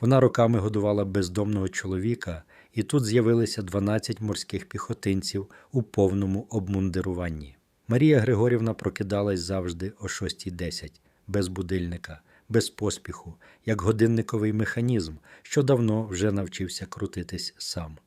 Вона роками годувала бездомного чоловіка, і тут з'явилися 12 морських піхотинців у повному обмундируванні. Марія Григорівна прокидалась завжди о 6.10, без будильника, без поспіху, як годинниковий механізм, що давно вже навчився крутитись сам.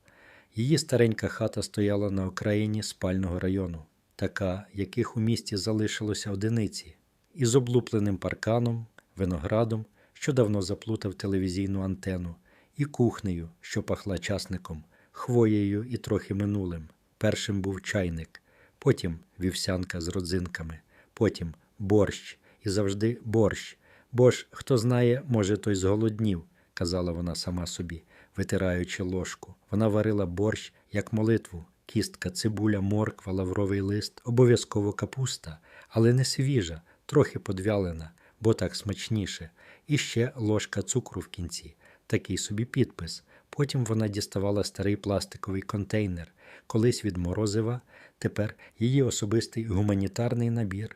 Її старенька хата стояла на окраїні спального району, така, яких у місті залишилося одиниці, із облупленим парканом, виноградом, що давно заплутав телевізійну антену, і кухнею, що пахла часником, хвоєю і трохи минулим. Першим був чайник, потім вівсянка з родзинками, потім борщ і завжди борщ. Бо ж, хто знає, може, той зголоднів, казала вона сама собі, витираючи ложку. Вона варила борщ як молитву, кістка, цибуля, морква, лавровий лист, обов'язково капуста, але не свіжа, трохи подвялена, бо так смачніше, і ще ложка цукру в кінці, такий собі підпис. Потім вона діставала старий пластиковий контейнер, колись від морозива, тепер її особистий гуманітарний набір.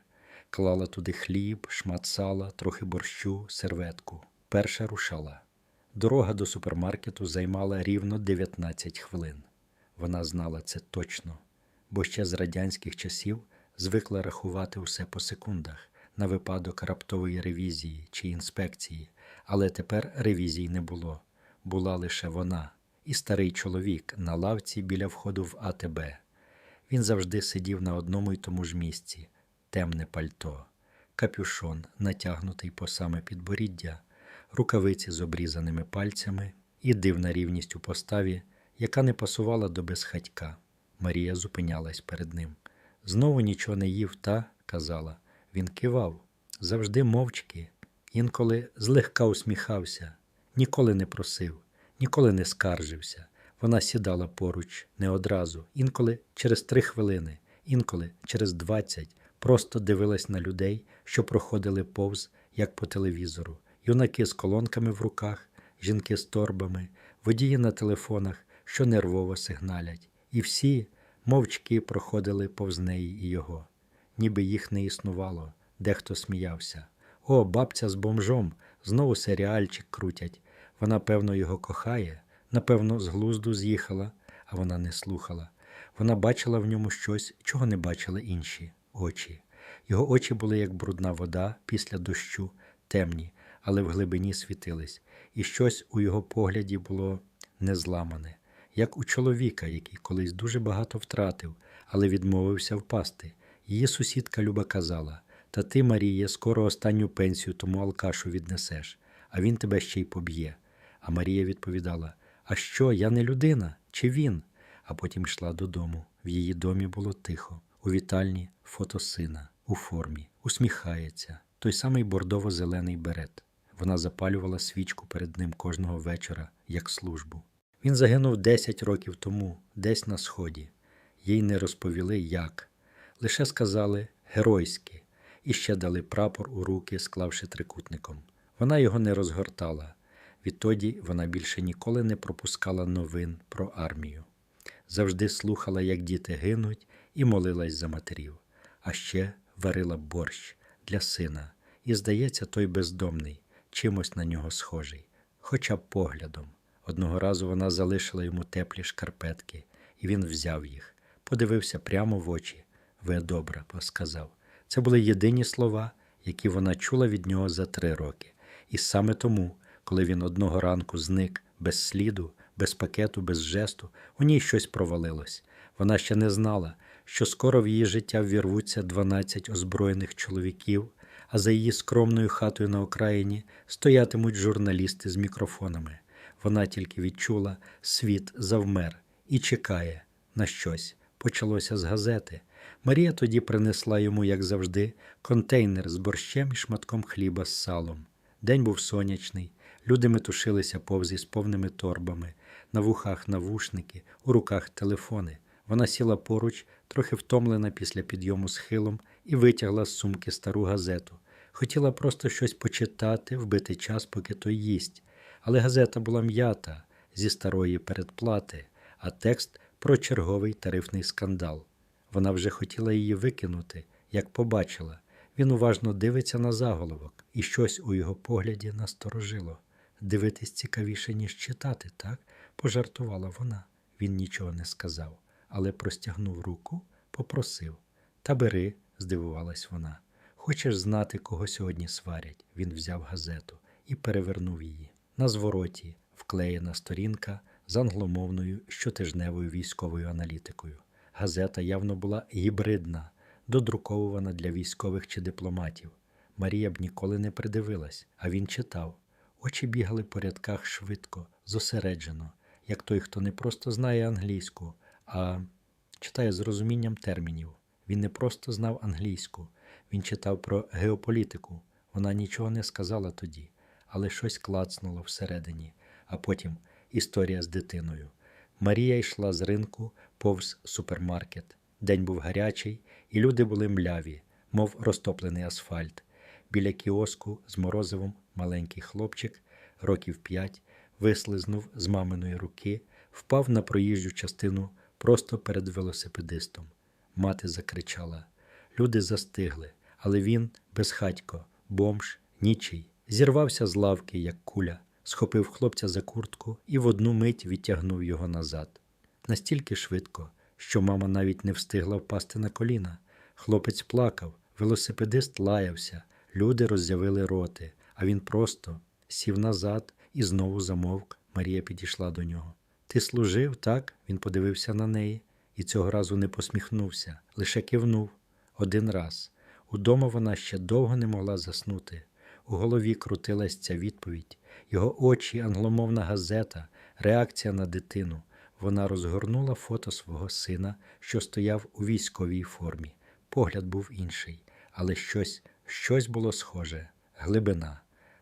Клала туди хліб, шмат сала, трохи борщу, серветку. Перша рушала. Дорога до супермаркету займала рівно 19 хвилин. Вона знала це точно, бо ще з радянських часів звикла рахувати усе по секундах на випадок раптової ревізії чи інспекції, але тепер ревізій не було. Була лише вона і старий чоловік на лавці біля входу в АТБ. Він завжди сидів на одному й тому ж місці темне пальто, капюшон, натягнутий по саме підборіддя, рукавиці з обрізаними пальцями і дивна рівність у поставі, яка не пасувала до безхатька. Марія зупинялась перед ним. Знову нічого не їв, та, казала. Він кивав, завжди мовчки, інколи злегка усміхався, ніколи не просив, ніколи не скаржився. Вона сідала поруч не одразу, інколи через три хвилини, інколи через двадцять, просто дивилась на людей, що проходили повз, як по телевізору, юнаки з колонками в руках, жінки з торбами, водії на телефонах, що нервово сигналять, і всі мовчки проходили повз неї і його, ніби їх не існувало, дехто сміявся. О, бабця з бомжом, знову серіальчик крутять. Вона, певно, його кохає, напевно, з глузду з'їхала, а вона не слухала. Вона бачила в ньому щось, чого не бачили інші очі. Його очі були як брудна вода після дощу, темні, але в глибині світились, і щось у його погляді було незламане, як у чоловіка, який колись дуже багато втратив, але відмовився впасти. Її сусідка Люба казала: Та ти, Маріє, скоро останню пенсію тому алкашу віднесеш, а він тебе ще й поб'є. А Марія відповідала: А що, я не людина? Чи він? А потім йшла додому. В її домі було тихо, у вітальні фото сина, у формі, усміхається, той самий бордово-зелений берет. Вона запалювала свічку перед ним кожного вечора, як службу. Він загинув 10 років тому, десь на сході. Їй не розповіли, як. Лише сказали геройськи, і ще дали прапор у руки, склавши трикутником. Вона його не розгортала. Відтоді вона більше ніколи не пропускала новин про армію. Завжди слухала, як діти гинуть, і молилась за матерів, а ще варила борщ для сина, і, здається, той бездомний, чимось на нього схожий, хоча б поглядом. Одного разу вона залишила йому теплі шкарпетки, і він взяв їх, подивився прямо в очі. Ви добре, сказав. Це були єдині слова, які вона чула від нього за три роки. І саме тому, коли він одного ранку зник без сліду, без пакету, без жесту, у ній щось провалилось. Вона ще не знала, що скоро в її життя ввірвуться 12 озброєних чоловіків, а за її скромною хатою на окраїні стоятимуть журналісти з мікрофонами. Вона тільки відчула, світ завмер і чекає на щось. Почалося з газети. Марія тоді принесла йому, як завжди, контейнер з борщем і шматком хліба з салом. День був сонячний, люди метушилися повз із повними торбами, на вухах навушники, у руках телефони. Вона сіла поруч, трохи втомлена після підйому схилом, і витягла з сумки стару газету. Хотіла просто щось почитати, вбити час, поки той їсть. Але газета була м'ята зі старої передплати, а текст про черговий тарифний скандал. Вона вже хотіла її викинути, як побачила. Він уважно дивиться на заголовок, і щось у його погляді насторожило. дивитись цікавіше, ніж читати, так? пожартувала вона. Він нічого не сказав, але простягнув руку, попросив. Та бери, здивувалась вона. Хочеш знати, кого сьогодні сварять? Він взяв газету і перевернув її. На звороті вклеєна сторінка з англомовною щотижневою військовою аналітикою. Газета явно була гібридна, додруковувана для військових чи дипломатів. Марія б ніколи не придивилась, а він читав. Очі бігали по рядках швидко, зосереджено, як той, хто не просто знає англійську, а читає з розумінням термінів. Він не просто знав англійську, він читав про геополітику. Вона нічого не сказала тоді, але щось клацнуло всередині, а потім історія з дитиною. Марія йшла з ринку повз супермаркет. День був гарячий, і люди були мляві, мов розтоплений асфальт. Біля кіоску з морозивом маленький хлопчик, років п'ять, вислизнув з маминої руки, впав на проїжджу частину просто перед велосипедистом. Мати закричала. Люди застигли, але він, безхатько, бомж, нічий, зірвався з лавки, як куля, схопив хлопця за куртку і в одну мить відтягнув його назад. Настільки швидко, що мама навіть не встигла впасти на коліна. Хлопець плакав, велосипедист лаявся, люди роззявили роти, а він просто сів назад і знову замовк. Марія підійшла до нього. Ти служив, так? Він подивився на неї і цього разу не посміхнувся, лише кивнув один раз. Удома вона ще довго не могла заснути. У голові крутилась ця відповідь, його очі, англомовна газета, реакція на дитину. Вона розгорнула фото свого сина, що стояв у військовій формі. Погляд був інший, але щось, щось було схоже глибина.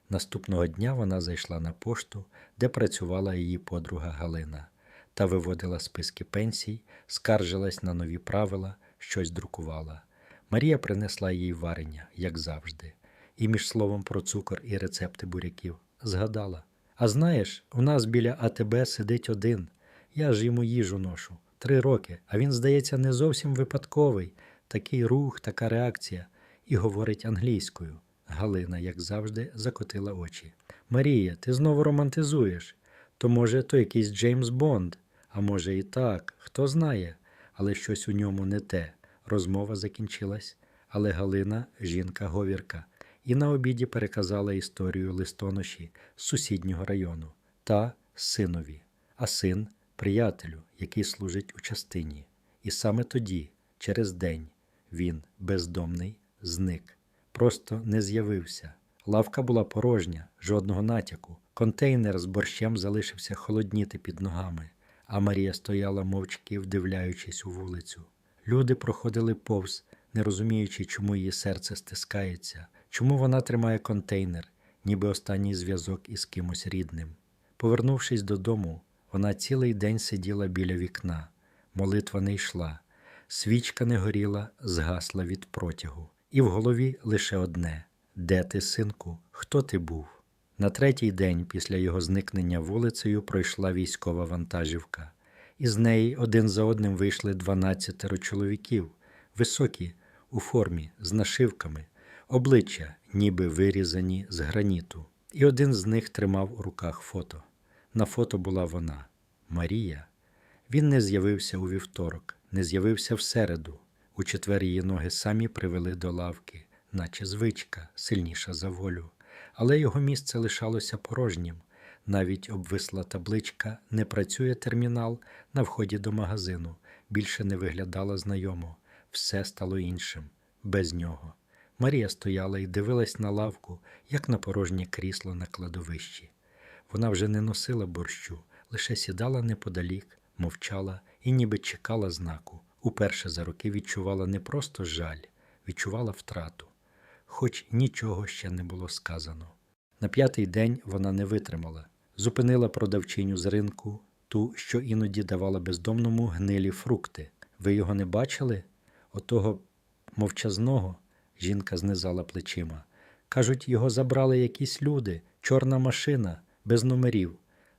Наступного дня вона зайшла на пошту, де працювала її подруга Галина, та виводила списки пенсій, скаржилась на нові правила, щось друкувала. Марія принесла їй варення, як завжди, і між словом про цукор і рецепти буряків згадала. А знаєш, у нас біля АТБ сидить один. Я ж йому їжу ношу три роки, а він, здається, не зовсім випадковий. Такий рух, така реакція, і говорить англійською. Галина, як завжди, закотила очі. Марія, ти знову романтизуєш. То, може, то якийсь Джеймс Бонд, а може і так, хто знає, але щось у ньому не те. Розмова закінчилась, але Галина жінка говірка, і на обіді переказала історію листоноші з сусіднього району та синові, а син приятелю, який служить у частині. І саме тоді, через день, він, бездомний, зник, просто не з'явився. Лавка була порожня, жодного натяку. Контейнер з борщем залишився холодніти під ногами, а Марія стояла мовчки, вдивляючись у вулицю. Люди проходили повз, не розуміючи, чому її серце стискається, чому вона тримає контейнер, ніби останній зв'язок із кимось рідним. Повернувшись додому, вона цілий день сиділа біля вікна, молитва не йшла, свічка не горіла, згасла від протягу, і в голові лише одне де ти, синку, хто ти був? На третій день після його зникнення вулицею пройшла військова вантажівка. Із неї один за одним вийшли дванадцятеро чоловіків, високі, у формі, з нашивками, обличчя, ніби вирізані з граніту. І один з них тримав у руках фото. На фото була вона, Марія. Він не з'явився у вівторок, не з'явився в середу. У четвер її ноги самі привели до лавки, наче звичка, сильніша за волю. Але його місце лишалося порожнім. Навіть обвисла табличка Не працює термінал на вході до магазину. Більше не виглядала знайомо. Все стало іншим, без нього. Марія стояла і дивилась на лавку, як на порожнє крісло на кладовищі. Вона вже не носила борщу, лише сідала неподалік, мовчала і ніби чекала знаку. Уперше за роки відчувала не просто жаль, відчувала втрату, хоч нічого ще не було сказано. На п'ятий день вона не витримала, зупинила продавчиню з ринку, ту, що іноді давала бездомному гнилі фрукти. Ви його не бачили? Отого мовчазного жінка знизала плечима. Кажуть, його забрали якісь люди, чорна машина, без номерів,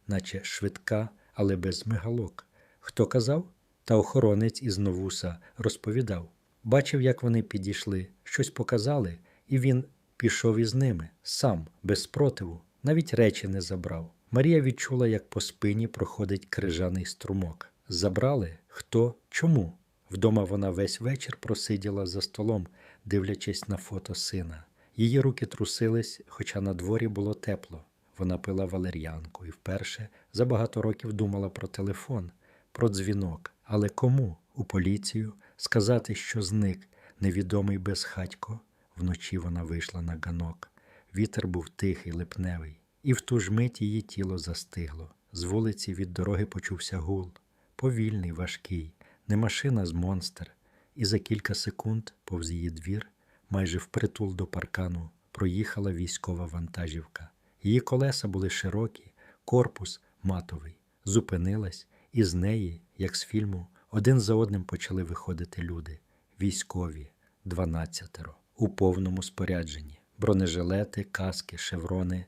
наче швидка, але без мигалок. Хто казав? Та охоронець із Новуса розповідав. Бачив, як вони підійшли, щось показали, і він пішов із ними, сам, без спротиву. навіть речі не забрав. Марія відчула, як по спині проходить крижаний струмок. Забрали? Хто? Чому? Вдома вона весь вечір просиділа за столом, дивлячись на фото сина. Її руки трусились, хоча на дворі було тепло. Вона пила валер'янку і вперше за багато років думала про телефон, про дзвінок. Але кому? У поліцію? Сказати, що зник невідомий безхатько? Вночі вона вийшла на ганок. Вітер був тихий, липневий, і в ту ж мить її тіло застигло. З вулиці від дороги почувся гул. Повільний, важкий, не машина з монстр. І за кілька секунд повз її двір, майже впритул до паркану, проїхала військова вантажівка. Її колеса були широкі, корпус матовий. Зупинилась, і з неї, як з фільму, один за одним почали виходити люди. Військові, дванадцятеро, у повному спорядженні. Бронежилети, каски, шеврони.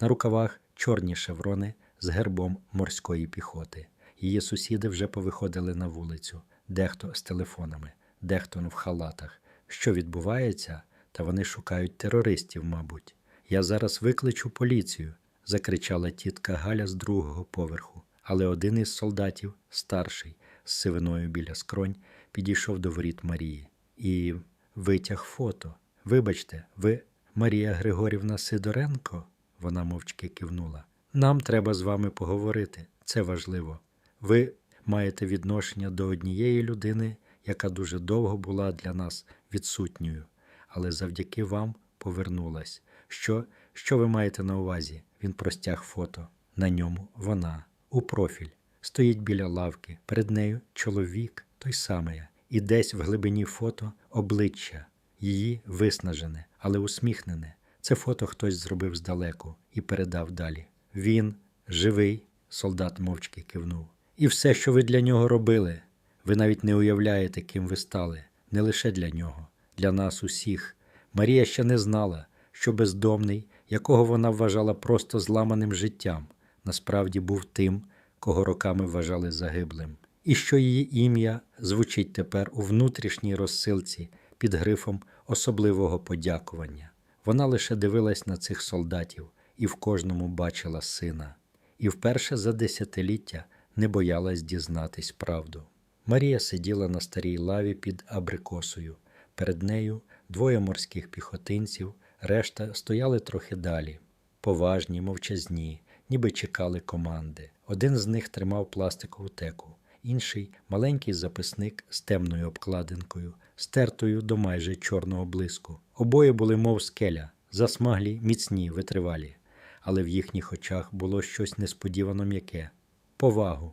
На рукавах чорні шеврони з гербом морської піхоти. Її сусіди вже повиходили на вулицю, дехто з телефонами, дехто в халатах. Що відбувається? Та вони шукають терористів, мабуть. Я зараз викличу поліцію, закричала тітка Галя з другого поверху. Але один із солдатів, старший, з сивиною біля скронь, підійшов до воріт Марії і витяг фото. Вибачте, ви Марія Григорівна Сидоренко? Вона мовчки кивнула. Нам треба з вами поговорити. Це важливо. Ви маєте відношення до однієї людини, яка дуже довго була для нас відсутньою, але завдяки вам повернулась. Що, що ви маєте на увазі? Він простяг фото. На ньому вона, у профіль, стоїть біля лавки, перед нею чоловік, той самий, і десь в глибині фото обличчя, її виснажене, але усміхнене. Це фото хтось зробив здалеку і передав далі. Він живий, солдат мовчки кивнув. І все, що ви для нього робили, ви навіть не уявляєте, ким ви стали, не лише для нього, для нас усіх. Марія ще не знала, що бездомний, якого вона вважала просто зламаним життям, насправді був тим, кого роками вважали загиблим, і що її ім'я звучить тепер у внутрішній розсилці під грифом особливого подякування. Вона лише дивилась на цих солдатів і в кожному бачила сина, і вперше за десятиліття не боялась дізнатись правду. Марія сиділа на старій лаві під абрикосою. Перед нею двоє морських піхотинців, решта стояли трохи далі, поважні, мовчазні, ніби чекали команди. Один з них тримав пластикову теку, інший маленький записник з темною обкладинкою, стертою до майже чорного блиску. Обоє були, мов скеля, засмаглі, міцні, витривалі, але в їхніх очах було щось несподівано м'яке повагу,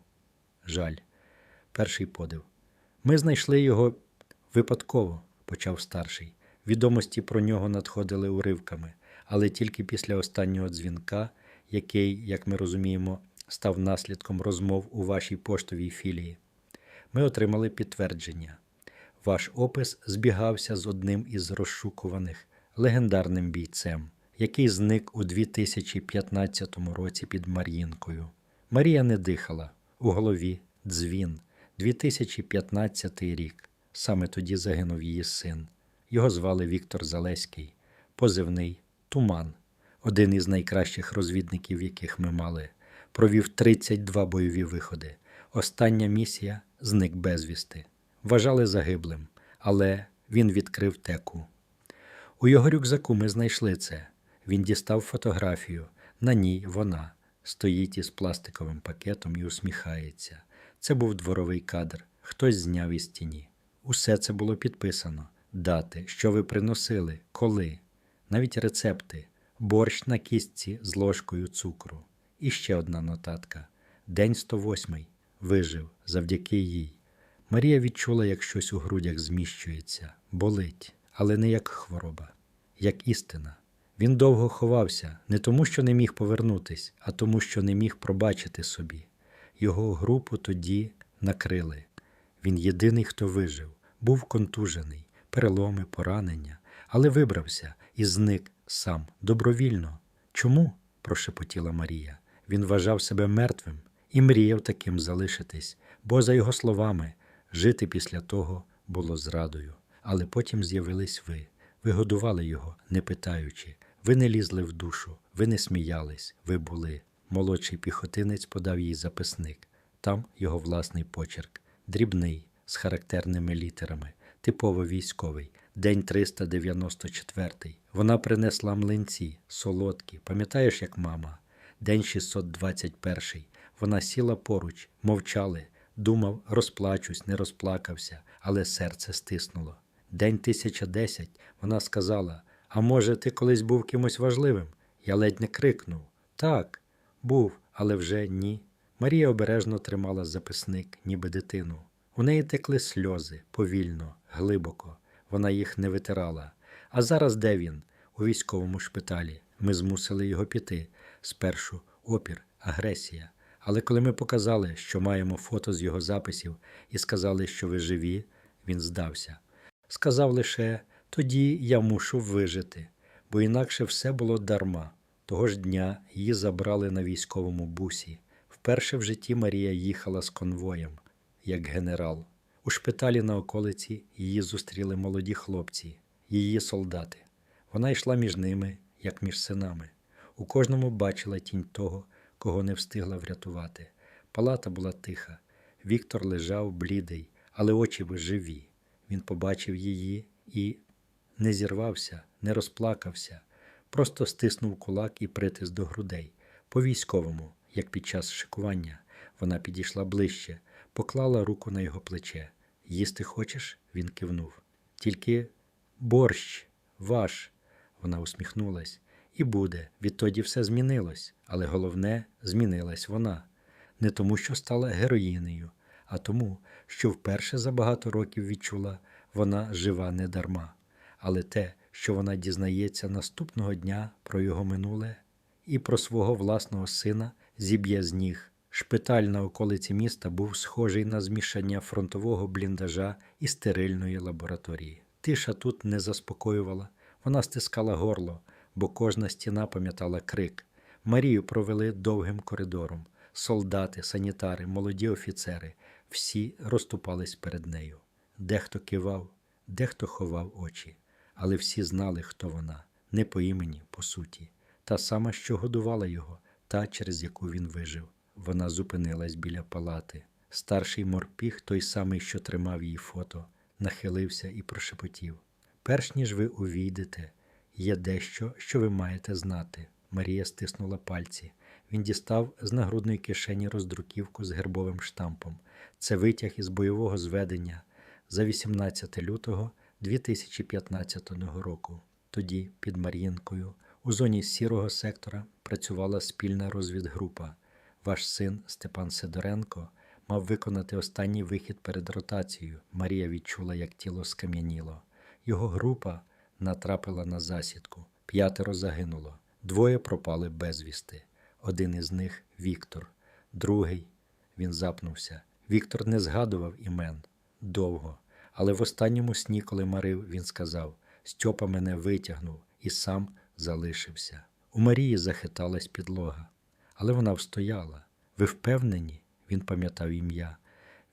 жаль, перший подив. Ми знайшли його випадково, почав старший. Відомості про нього надходили уривками, але тільки після останнього дзвінка, який, як ми розуміємо, став наслідком розмов у вашій поштовій філії. Ми отримали підтвердження. Ваш опис збігався з одним із розшукуваних легендарним бійцем, який зник у 2015 році під Мар'їнкою. Марія не дихала у голові дзвін. 2015 рік. Саме тоді загинув її син. Його звали Віктор Залеський, позивний Туман, один із найкращих розвідників, яких ми мали. Провів 32 бойові виходи. Остання місія зник безвісти. Вважали загиблим, але він відкрив теку. У його рюкзаку ми знайшли це. Він дістав фотографію. На ній вона стоїть із пластиковим пакетом і усміхається. Це був дворовий кадр, хтось зняв із тіні. Усе це було підписано: дати, що ви приносили, коли, навіть рецепти, борщ на кістці з ложкою цукру. І ще одна нотатка: День 108 вижив завдяки їй. Марія відчула, як щось у грудях зміщується, болить, але не як хвороба, як істина. Він довго ховався не тому, що не міг повернутись, а тому, що не міг пробачити собі. Його групу тоді накрили. Він єдиний, хто вижив, був контужений, переломи, поранення, але вибрався і зник сам добровільно. Чому? прошепотіла Марія. Він вважав себе мертвим і мріяв таким залишитись, бо, за його словами, жити після того було зрадою. Але потім з'явились ви. Ви годували його, не питаючи, ви не лізли в душу, Ви не сміялись, ви були. Молодший піхотинець подав їй записник. Там його власний почерк, дрібний, з характерними літерами, типово військовий. День 394. Вона принесла млинці, солодкі. Пам'ятаєш, як мама? День 621. Вона сіла поруч, мовчали. Думав, розплачусь, не розплакався, але серце стиснуло. День 1010 вона сказала: А може, ти колись був кимось важливим? Я ледь не крикнув. Так, був, але вже ні. Марія обережно тримала записник, ніби дитину. У неї текли сльози повільно, глибоко. Вона їх не витирала. А зараз де він? У військовому шпиталі. Ми змусили його піти. Спершу опір, агресія. Але коли ми показали, що маємо фото з його записів, і сказали, що ви живі, він здався. Сказав лише тоді я мушу вижити, бо інакше все було дарма. Того ж дня її забрали на військовому бусі. Вперше в житті Марія їхала з конвоєм, як генерал. У шпиталі на околиці її зустріли молоді хлопці, її солдати. Вона йшла між ними, як між синами. У кожному бачила тінь того, кого не встигла врятувати. Палата була тиха. Віктор лежав блідий, але очі би живі. Він побачив її і не зірвався, не розплакався, просто стиснув кулак і притис до грудей. По військовому, як під час шикування, вона підійшла ближче, поклала руку на його плече. Їсти хочеш? Він кивнув. Тільки борщ, ваш. Вона усміхнулась. І буде. Відтоді все змінилось, але головне, змінилась вона. Не тому, що стала героїнею, а тому, що вперше за багато років відчула, вона жива не дарма. Але те, що вона дізнається наступного дня про його минуле і про свого власного сина, зіб'є з ніг. Шпиталь на околиці міста був схожий на змішання фронтового бліндажа і стерильної лабораторії. Тиша тут не заспокоювала, вона стискала горло, бо кожна стіна пам'ятала крик. Марію провели довгим коридором. Солдати, санітари, молоді офіцери всі розступались перед нею. Дехто кивав, дехто ховав очі, але всі знали, хто вона, не по імені, по суті, та сама, що годувала його, та, через яку він вижив. Вона зупинилась біля палати. Старший морпіг, той самий, що тримав її фото, нахилився і прошепотів: Перш ніж ви увійдете, є дещо, що ви маєте знати. Марія стиснула пальці. Він дістав з нагрудної кишені роздруківку з гербовим штампом. Це витяг із бойового зведення за 18 лютого 2015 року. Тоді, під Мар'їнкою, у зоні сірого сектора працювала спільна розвідгрупа. Ваш син Степан Сидоренко мав виконати останній вихід перед ротацією. Марія відчула, як тіло скам'яніло. Його група натрапила на засідку. П'ятеро загинуло, двоє пропали безвісти. Один із них Віктор, другий він запнувся. Віктор не згадував імен довго, але в останньому сні, коли марив, він сказав: Стьопа мене витягнув і сам залишився. У Марії захиталась підлога, але вона встояла. Ви впевнені? Він пам'ятав ім'я.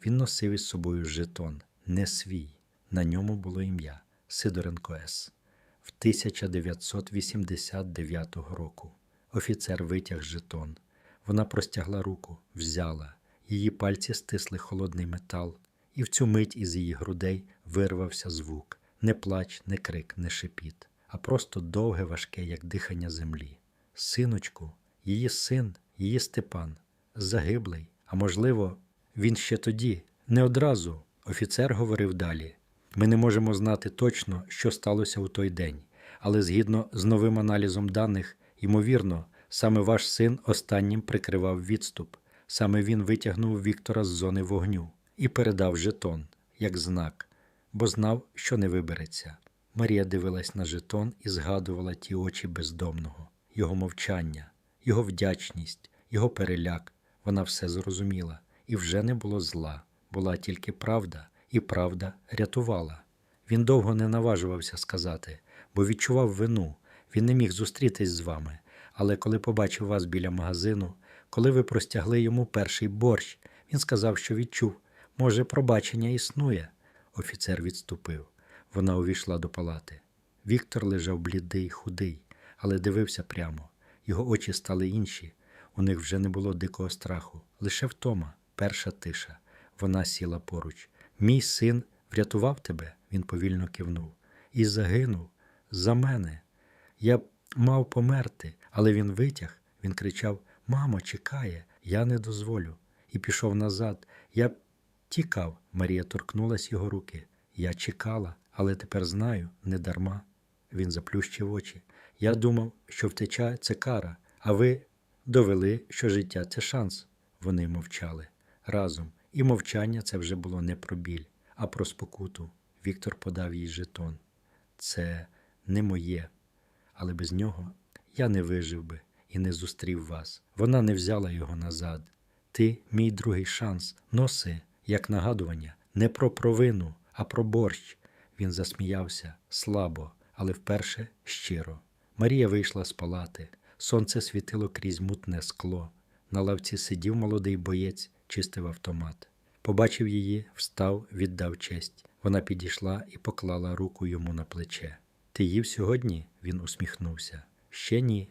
Він носив із собою жетон, не свій. На ньому було ім'я Сидоренко С. В 1989 року. Офіцер витяг жетон. Вона простягла руку, взяла. Її пальці стисли холодний метал, і в цю мить із її грудей вирвався звук не плач, не крик, не шепіт, а просто довге, важке, як дихання землі. Синочку, її син, її Степан, загиблий, а можливо, він ще тоді, не одразу. Офіцер говорив далі. Ми не можемо знати точно, що сталося у той день, але згідно з новим аналізом даних, ймовірно, саме ваш син останнім прикривав відступ. Саме він витягнув Віктора з зони вогню і передав жетон, як знак, бо знав, що не вибереться. Марія дивилась на жетон і згадувала ті очі бездомного, його мовчання, його вдячність, його переляк. Вона все зрозуміла, і вже не було зла, була тільки правда, і правда рятувала. Він довго не наважувався сказати, бо відчував вину, він не міг зустрітись з вами. Але коли побачив вас біля магазину, коли ви простягли йому перший борщ, він сказав, що відчув, може, пробачення існує. Офіцер відступив. Вона увійшла до палати. Віктор лежав блідий, худий, але дивився прямо. Його очі стали інші. У них вже не було дикого страху, лише втома, перша тиша. Вона сіла поруч. Мій син врятував тебе, він повільно кивнув. І загинув за мене. Я мав померти, але він витяг. Він кричав: Мамо, чекає, я не дозволю. І пішов назад. Я тікав. Марія торкнулась його руки. Я чекала, але тепер знаю, не дарма. Він заплющив очі. Я думав, що втеча це кара, а ви довели, що життя це шанс. Вони мовчали разом, і мовчання це вже було не про біль, а про спокуту. Віктор подав їй жетон. Це не моє, але без нього я не вижив би і не зустрів вас. Вона не взяла його назад. Ти, мій другий шанс, носи, як нагадування, не про провину, а про борщ. Він засміявся слабо, але вперше щиро. Марія вийшла з палати. Сонце світило крізь мутне скло. На лавці сидів молодий боєць, чистив автомат. Побачив її, встав, віддав честь. Вона підійшла і поклала руку йому на плече. Ти їв сьогодні? Він усміхнувся. Ще ні.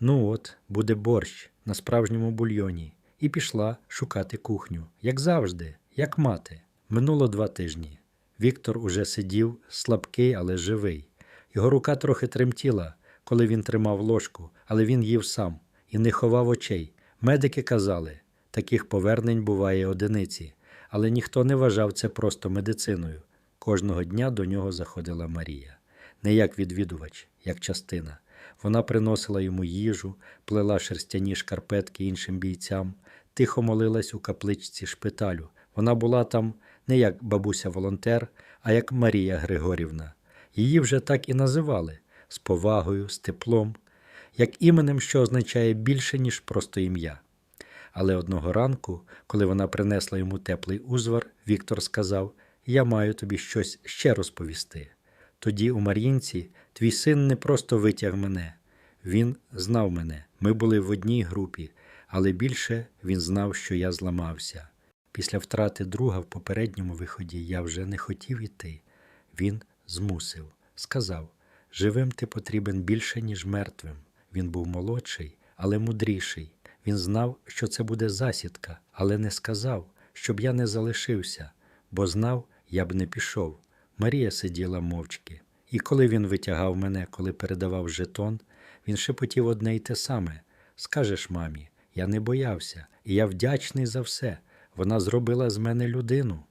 Ну от, буде борщ на справжньому бульйоні. І пішла шукати кухню, як завжди, як мати. Минуло два тижні. Віктор уже сидів слабкий, але живий. Його рука трохи тремтіла, коли він тримав ложку, але він їв сам і не ховав очей. Медики казали, таких повернень буває одиниці, але ніхто не вважав це просто медициною. Кожного дня до нього заходила Марія. Не як відвідувач, як частина. Вона приносила йому їжу, плела шерстяні шкарпетки іншим бійцям, тихо молилась у капличці шпиталю. Вона була там не як бабуся-волонтер, а як Марія Григорівна. Її вже так і називали з повагою, з теплом, як іменем, що означає більше, ніж просто ім'я. Але одного ранку, коли вона принесла йому теплий узвар, Віктор сказав: Я маю тобі щось ще розповісти. Тоді у Мар'їнці твій син не просто витяг мене, він знав мене. Ми були в одній групі, але більше він знав, що я зламався. Після втрати друга в попередньому виході я вже не хотів іти. Він змусив, сказав: Живим ти потрібен більше, ніж мертвим. Він був молодший, але мудріший. Він знав, що це буде засідка, але не сказав, щоб я не залишився, бо знав, я б не пішов. Марія сиділа мовчки. І коли він витягав мене, коли передавав жетон, він шепотів одне й те саме: Скажеш мамі, я не боявся, і я вдячний за все. Вона зробила з мене людину.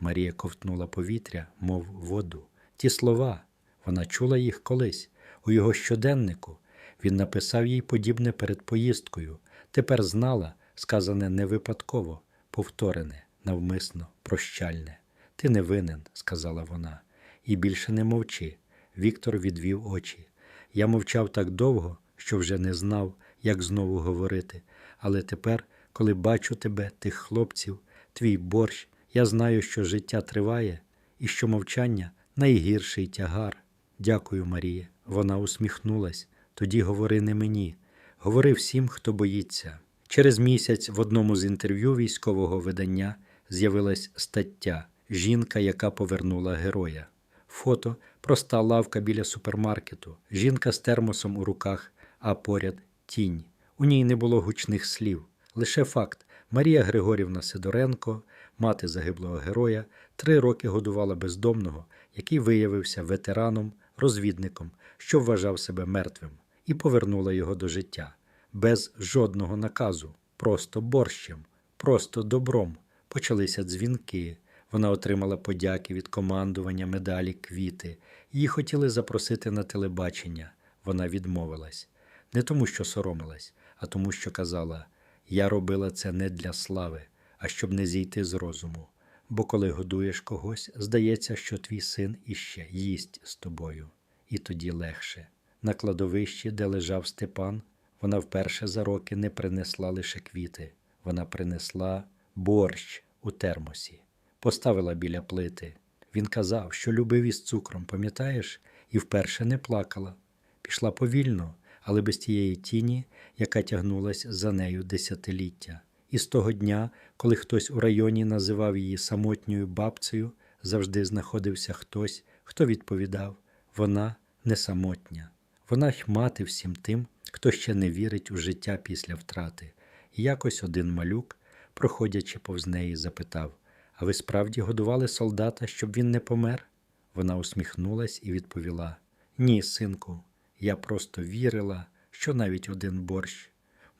Марія ковтнула повітря, мов воду. Ті слова, вона чула їх колись, у його щоденнику. Він написав їй подібне перед поїздкою. Тепер знала, сказане не випадково, повторене, навмисно, прощальне. Ти не винен, сказала вона, і більше не мовчи. Віктор відвів очі. Я мовчав так довго, що вже не знав, як знову говорити. Але тепер, коли бачу тебе, тих хлопців, твій борщ, я знаю, що життя триває і що мовчання найгірший тягар. Дякую, Марія. Вона усміхнулась. Тоді говори не мені, говори всім, хто боїться. Через місяць в одному з інтерв'ю військового видання з'явилась стаття Жінка, яка повернула героя. Фото проста лавка біля супермаркету, жінка з термосом у руках, а поряд тінь. У ній не було гучних слів. Лише факт: Марія Григорівна Сидоренко, мати загиблого героя, три роки годувала бездомного, який виявився ветераном, розвідником, що вважав себе мертвим, і повернула його до життя без жодного наказу, просто борщем, просто добром. Почалися дзвінки. Вона отримала подяки від командування, медалі, квіти. Її хотіли запросити на телебачення. Вона відмовилась. Не тому, що соромилась, а тому, що казала: Я робила це не для слави, а щоб не зійти з розуму. Бо коли годуєш когось, здається, що твій син іще їсть з тобою. І тоді легше. На кладовищі, де лежав Степан, вона вперше за роки не принесла лише квіти, вона принесла борщ у термосі, поставила біля плити. Він казав, що любив із цукром, пам'ятаєш, і вперше не плакала. Пішла повільно, але без тієї тіні, яка тягнулась за нею десятиліття. І з того дня, коли хтось у районі називав її самотньою бабцею, завжди знаходився хтось, хто відповідав: вона не самотня, вона й мати всім тим, хто ще не вірить у життя після втрати. І якось один малюк, проходячи повз неї, запитав: А ви справді годували солдата, щоб він не помер? Вона усміхнулась і відповіла: Ні, синку, я просто вірила, що навіть один борщ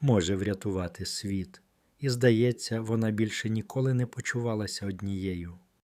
може врятувати світ. І, здається, вона більше ніколи не почувалася однією.